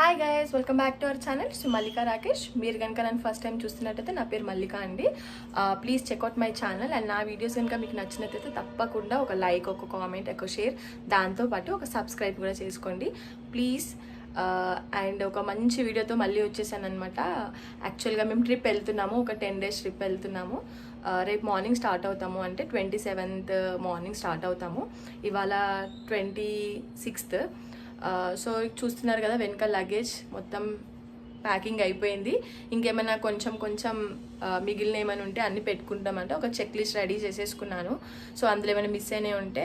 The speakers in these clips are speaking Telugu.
Hi guys welcome back to our channel so Mallika Rakesh మీరు కనుక నన్ను ఫస్ట్ టైం చూస్తున్నట్టయితే నా పేరు మల్లిక అండి. Please check out my channel and నా వీడియోస్ కనుక మీకు నచ్చినట్టయితే తప్పకుండా ఒక లైక్ ఒక కామెంట్ ఒక షేర్ దాంతోపాటు ఒక సబ్స్క్రైబ్ కూడా చేసుకోండి. ప్లీజ్ అండ్ uh, ఒక మంచి వీడియోతో మళ్ళీ వచ్చేసాను అనమాట యాక్చువల్గా మేము ట్రిప్ వెళ్తున్నాము ఒక టెన్ డేస్ ట్రిప్ వెళ్తున్నాము. Uh, రేపు మార్నింగ్ స్టార్ట్ అవుతాము అంటే ట్వంటీ సెవెంత్ మార్నింగ్ స్టార్ట్ అవుతాము. ఇవాళ ట్వంటీ సిక్స్త్ సో చూస్తున్నారు కదా వెనుక లగేజ్ మొత్తం ప్యాకింగ్ అయిపోయింది. ఇంకేమైనా కొంచెం కొంచెం మిగిలిన ఏమైనా ఉంటే అన్ని పెట్టుకుంటామంటే. ఒక చెక్ లిస్ట్ రెడీ చేసేసుకున్నాను. సో అందులో ఏమైనా మిస్ అయినా ఉంటే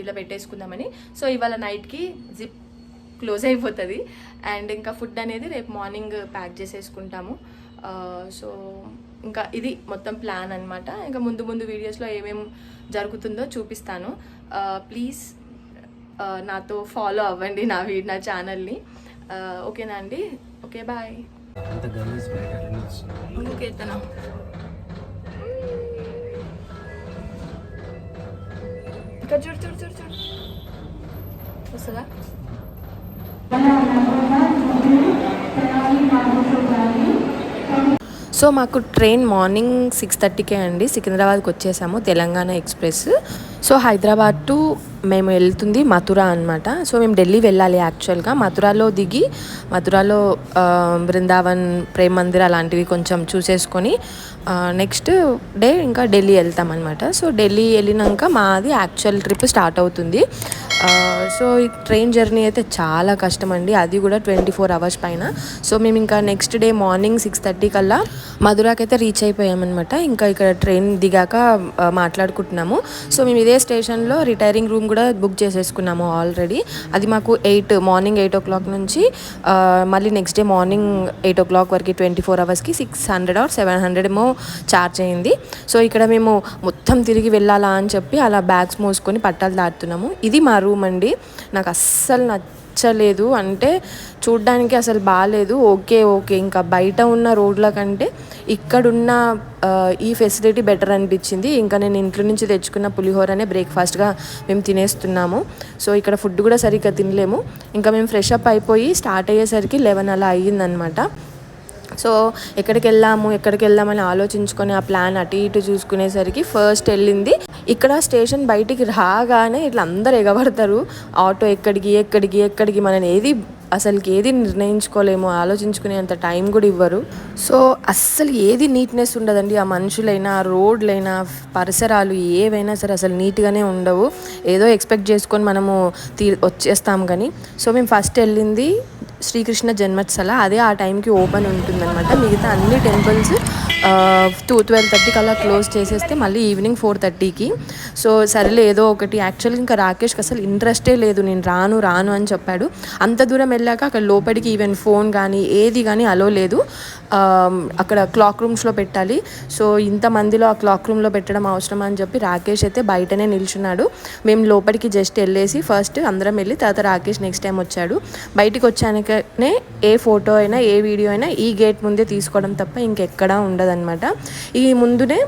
ఇలా పెట్టేసుకుందామని. సో ఇవాళ నైట్కి జిప్ క్లోజ్ అయిపోతుంది. అండ్ ఇంకా ఫుడ్ అనేది రేపు మార్నింగ్ ప్యాక్ చేసేసుకుంటాము. సో ఇంకా ఇది మొత్తం ప్లాన్ అనమాట ఇంకా ముందు ముందు వీడియోస్లో ఏమేమి జరుగుతుందో చూపిస్తాను. ప్లీజ్ నాతో ఫాలో అవ్వండి నా వీ నా ఛానల్ని ఓకేనా అండి? ఓకే బాయ్ ఓకే తన. ఇక్కడ చూడు చూడు చూడు చూడు. వస్తుందా? సో మాకు ట్రైన్ మార్నింగ్ సిక్స్ థర్టీకే అండి. సికింద్రాబాద్కి వచ్చేసాము Telangana express. So Hyderabad to మేము వెళ్తుంది మథుర అనమాట సో మేము ఢిల్లీ వెళ్ళాలి యాక్చువల్గా. మథురాలో దిగి మథురాలో బృందావన్ ప్రేమ మందిర్ అలాంటివి కొంచెం చూసేసుకొని నెక్స్ట్ డే ఇంకా ఢిల్లీ వెళ్తాం అనమాట సో ఢిల్లీ వెళ్ళినాక మాది యాక్చువల్ ట్రిప్ స్టార్ట్ అవుతుంది. సో ఈ ట్రైన్ జర్నీ అయితే చాలా కష్టం అండి అది కూడా ట్వంటీ ఫోర్ అవర్స్ పైన. సో మేము ఇంకా next day morning six thirty కల్లా మధురాకి అయితే రీచ్ అయిపోయామన్నమాట. ఇంకా ఇక్కడ ట్రైన్ దిగాక మాట్లాడుకుంటున్నాము. సో మేము ఇదే స్టేషన్లో రిటైరింగ్ రూమ్ కూడా బుక్ చేసేసుకున్నాము ఆల్రెడీ అది మాకు eight morning eight o'clock నుంచి మళ్ళీ next day morning eight o'clock వరకు ట్వంటీ ఫోర్ అవర్స్కి six hundred or seven hundred ఏమో ఛార్జ్ అయింది. సో ఇక్కడ మేము మొత్తం తిరిగి వెళ్ళాలా అని చెప్పి అలా బ్యాగ్స్ మోసుకొని పట్టాలు దాటుతున్నాము. ఇది మా రూమ్ అండి. నాకు అస్సలు నచ్చలేదు. అంటే చూడ్డానికి అసలు బాగాలేదు ఓకే ఓకే. ఇంకా బయట ఉన్న రోడ్ల కంటే ఇక్కడున్న ఈ ఫెసిలిటీ బెటర్ అనిపించింది. ఇంకా నేను ఇంట్లో నుంచి తెచ్చుకున్న పులిహోరనే బ్రేక్ఫాస్ట్గా మేము తినేస్తున్నాము. సో ఇక్కడ ఫుడ్ కూడా సరిగ్గా తినలేము. ఇంకా మేము ఫ్రెష్ అప్ అయిపోయి స్టార్ట్ అయ్యేసరికి లెవెన్ అలా అయ్యిందనమాట సో ఎక్కడికి వెళ్దాము ఎక్కడికి వెళ్దామని ఆలోచించుకొని ఆ ప్లాన్ అటు ఇటు చూసుకునేసరికి ఫస్ట్ వెళ్ళింది ఇక్కడ స్టేషన్ బయటికి రాగానే ఇట్లా అందరు ఎగబడతారు. ఆటో ఎక్కడికి ఎక్కడికి ఎక్కడికి మనం ఏది అసలుకి ఏది నిర్ణయించుకోలేము ఆలోచించుకునేంత టైం కూడా ఇవ్వరు. సో అస్సలు ఏది నీట్నెస్ ఉండదండి. ఆ మనుషులైనా ఆ రోడ్లైనా పరిసరాలు ఏవైనా సరే అసలు నీట్గానే ఉండవు. ఏదో ఎక్స్పెక్ట్ చేసుకొని మనము తీ వచ్చేస్తాం కానీ. సో మేము ఫస్ట్ వెళ్ళింది శ్రీకృష్ణ జన్మత్సల అదే ఆ టైంకి ఓపెన్ ఉంటుందన్నమాట. మిగతా అన్ని టెంపుల్స్ టూ ట్వెల్వ్ థర్టీకి అలా క్లోజ్ చేసేస్తే మళ్ళీ ఈవినింగ్ ఫోర్ థర్టీకి. సో సరేలే ఏదో ఒకటి. యాక్చువల్గా ఇంకా రాకేష్కి అసలు ఇంట్రెస్టే లేదు. నేను రాను రాను అని చెప్పాడు. అంత దూరం వెళ్ళాక అక్కడ లోపలికి ఈవెన్ ఫోన్ కానీ ఏది కానీ అలో లేదు. అక్కడ క్లాక్ రూమ్స్లో పెట్టాలి. సో ఇంతమందిలో ఆ క్లాక్ రూమ్లో పెట్టడం అవసరం అని చెప్పి రాకేష్ అయితే బయటనే నిల్చున్నాడు. మేము లోపలికి జస్ట్ వెళ్ళేసి ఫస్ట్ అందరం వెళ్ళి తర్వాత రాకేష్ నెక్స్ట్ టైం వచ్చాడు. బయటకు వచ్చాక వచ్చాకనే ఏ ఫోటో అయినా ఏ వీడియో అయినా ఈ గేట్ ముందే తీసుకోవడం తప్ప ఇంకెక్కడా ఉండదన్నమాట. ఈ ముందునే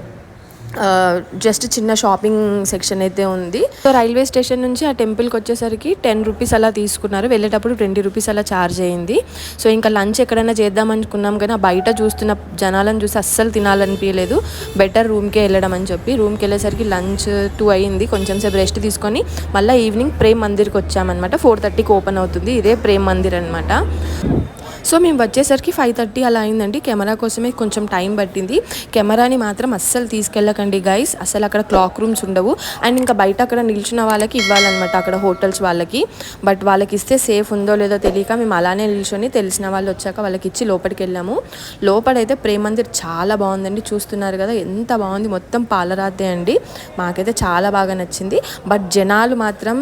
జస్ట్ చిన్న షాపింగ్ సెక్షన్ అయితే ఉంది. సో రైల్వే స్టేషన్ నుంచి ఆ టెంపుల్కి వచ్చేసరికి టెన్ రూపీస్ అలా తీసుకున్నారు. వెళ్ళేటప్పుడు ట్వంటీ రూపీస్ అలా ఛార్జ్ అయింది. సో ఇంకా లంచ్ ఎక్కడైనా చేద్దాం అనుకున్నాం కానీ ఆ బయట చూస్తున్న జనాలను చూసి అస్సలు తినాలనిపించలేదు. బెటర్ రూమ్కే వెళ్ళడం అని చెప్పి రూమ్కి వెళ్ళేసరికి లంచ్ టూ అయింది. కొంచెం సేపు రెస్ట్ తీసుకొని మళ్ళీ ఈవినింగ్ ప్రేమ్ మందిర్కి వచ్చామన్నమాట. ఫోర్ థర్టీకి ఓపెన్ అవుతుంది. ఇదే ప్రేమ్ మందిర్ అనమాట సో మేము వచ్చేసరికి ఫైవ్ థర్టీ అలా అయిందండి. కెమెరా కోసమే కొంచెం టైం పట్టింది. కెమెరాని మాత్రం అస్సలు తీసుకెళ్ళకండి గైస్ అసలు అక్కడ క్లాక్ రూమ్స్ ఉండవు. అండ్ ఇంకా బయట అక్కడ నిల్చున్న వాళ్ళకి ఇవ్వాలన్నమాట అక్కడ హోటల్స్ వాళ్ళకి. బట్ వాళ్ళకి ఇస్తే సేఫ్ ఉందో లేదో తెలియక మేము అలానే నిల్చొని తెలిసిన వాళ్ళు వచ్చాక వాళ్ళకి ఇచ్చి లోపలికి వెళ్ళాము లోపలైతే ప్రేమ మందిర్ చాలా బాగుందండి. చూస్తున్నారు కదా ఎంత బాగుంది. మొత్తం పాలరాతే అండి. మాకైతే చాలా బాగా నచ్చింది. బట్ జనాలు మాత్రం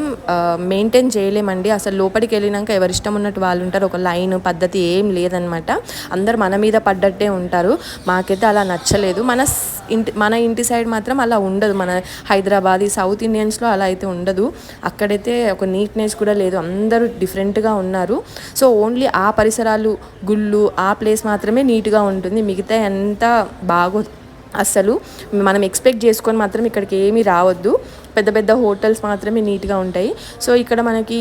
మెయింటైన్ చేయలేమండి. అసలు లోపలికి వెళ్ళినాక ఎవరిష్టం ఉన్నట్టు వాళ్ళు ఉంటారు. ఒక లైన్ పద్ధతి ఏం లేదనమాట అందరు మన మీద పడ్డట్టే ఉంటారు. మాకైతే అలా నచ్చలేదు. మన ఇంటి మన ఇంటి సైడ్ మాత్రం అలా ఉండదు. మన హైదరాబాద్ ఈ సౌత్ ఇండియన్స్లో అలా అయితే ఉండదు. అక్కడైతే ఒక నీట్నెస్ కూడా లేదు. అందరూ డిఫరెంట్గా ఉన్నారు. సో ఓన్లీ ఆ పరిసరాలు గుళ్ళు ఆ ప్లేస్ మాత్రమే నీట్గా ఉంటుంది. మిగతా ఎంత బాగో అస్సలు మనం ఎక్స్పెక్ట్ చేసుకొని మాత్రం ఇక్కడికి ఏమీ రావద్దు. పెద్ద పెద్ద హోటల్స్ మాత్రమే నీట్గా ఉంటాయి. సో ఇక్కడ మనకి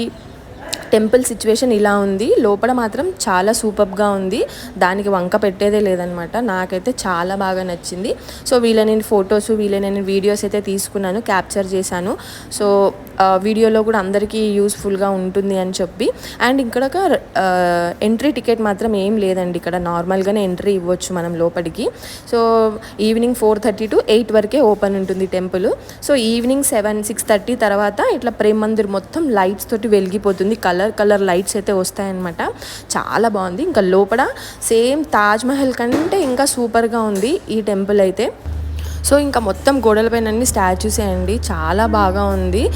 టెంపుల్ సిచ్యువేషన్ ఇలా ఉంది. లోపల మాత్రం చాలా సూపర్గా ఉంది. దానికి వంక పెట్టేదే లేదనమాట. నాకైతే చాలా బాగా నచ్చింది. సో వీళ్ళని ఫొటోస్ వీళ్ళని వీడియోస్ అయితే తీసుకున్నాను క్యాప్చర్ చేశాను. సో వీడియోలో కూడా అందరికీ యూస్ఫుల్గా ఉంటుంది అని చెప్పి. అండ్ ఇక్కడ ఒక ఎంట్రీ టికెట్ మాత్రం ఏం లేదండి. ఇక్కడ నార్మల్గానే ఎంట్రీ ఇవ్వచ్చు మనం లోపలికి. So evening four thirty to eight వరకే ఓపెన్ ఉంటుంది temple. So evening seven six thirty తర్వాత ఇట్లా ప్రేమ్ మందిర్ మొత్తం లైట్స్ తోటి వెలిగిపోతుంది. కలర్ కలర్ లైట్స్ అయితే వస్తాయన్నమాట. చాలా బాగుంది. ఇంకా లోపల సేమ్ తాజ్ మహల్ కంటే ఇంకా సూపర్గా ఉంది ఈ టెంపుల్ అయితే. సో ఇంకా మొత్తం గోడలపైన అన్ని స్టాచ్యూసే అండి. చాలా బాగా ఉంది.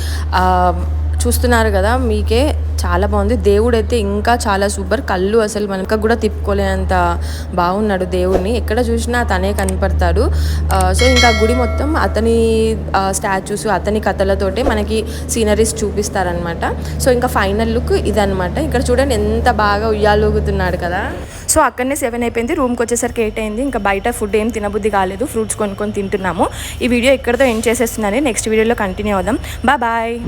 చూస్తున్నారు కదా మీకే చాలా బాగుంది. దేవుడైతే ఇంకా చాలా సూపర్. కళ్ళు అసలు మనక కూడా తిప్పుకోలేనంత బాగున్నాడు దేవుడిని ఎక్కడ చూసినా తనే కనపడతాడు. సో ఇంకా గుడి మొత్తం అతని స్టాచ్యూస్ అతని కథలతోటే మనకి సీనరీస్ చూపిస్తారనమాట సో ఇంకా ఫైనల్ లుక్ ఇదనమాట ఇక్కడ చూడండి ఎంత బాగా ఉయ్యాలూగుతున్నాడు కదా. సో అక్కడనే సెవెన్ అయిపోయింది. రూమ్కి వచ్చేసరికి ఎయిట్ అయింది. ఇంకా బయట ఫుడ్ ఏం తినబుద్ధి కాలేదు. ఫ్రూట్స్ కొనుక్కొని తింటున్నాము. ఈ వీడియో ఇక్కడతో ఎండ్ చేసేస్తున్నాను. నెక్స్ట్ వీడియోలో కంటిన్యూ అవుదాం. బాయ్